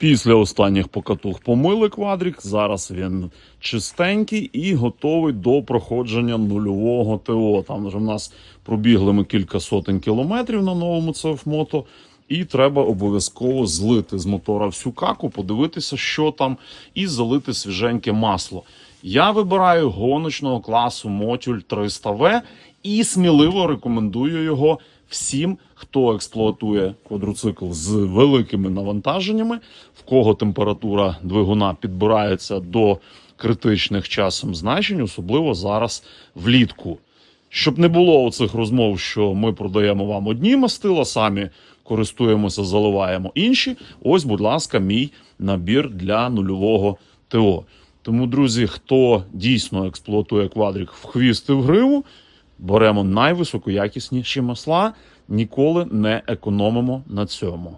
Після останніх покатух помили квадрик. Зараз він чистенький і готовий до проходження нульового ТО. Там вже в нас пробігли ми кілька сотень кілометрів на новому CF-мото. І треба обов'язково злити з мотора всю каку, подивитися, що там, і залити свіженьке масло. Я вибираю гоночного класу Мотюль 300В і сміливо рекомендую його всім, хто експлуатує квадроцикл з великими навантаженнями, в кого температура двигуна підбирається до критичних часом значень, особливо зараз влітку. Щоб не було оцих розмов, що ми продаємо вам одні мастила, самі користуємося, заливаємо інші. Ось, будь ласка, мій набір для нульового ТО. Тому, друзі, хто дійсно експлуатує квадрик в хвіст і в гриву, беремо найвисокоякісніші масла, ніколи не економимо на цьому.